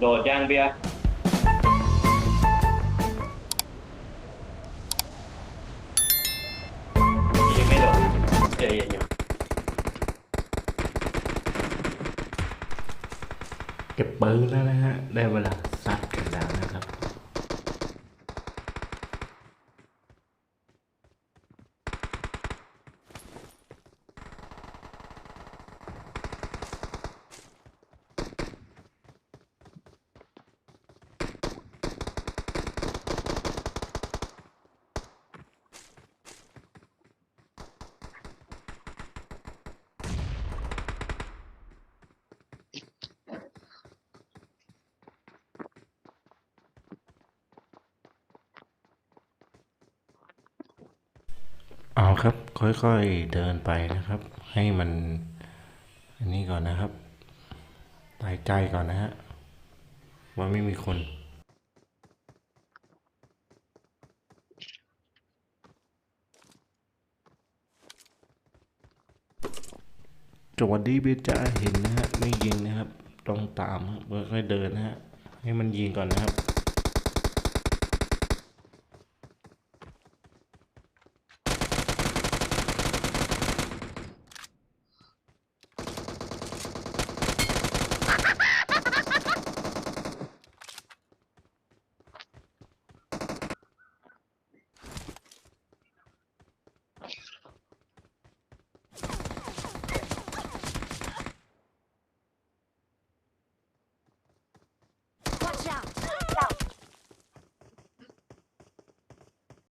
โดดย่างเบียร์ยังไม่โดดเจอเย็นอยู่เก็บปืนแล้วนะฮะ ได้เวลาซัดกันแล้วนะครับ เอาครับ ค่อยๆเดินไปนะครับ ให้มัน อันนี้ก่อนนะครับตายใจก่อนนะฮะว่าไม่มีคนจวัสดีเบจ้าเห็นนะฮะไม่ยิงนะครับ ต้องตามค่อยๆเดินนะฮะให้มันยิงก่อนนะครับ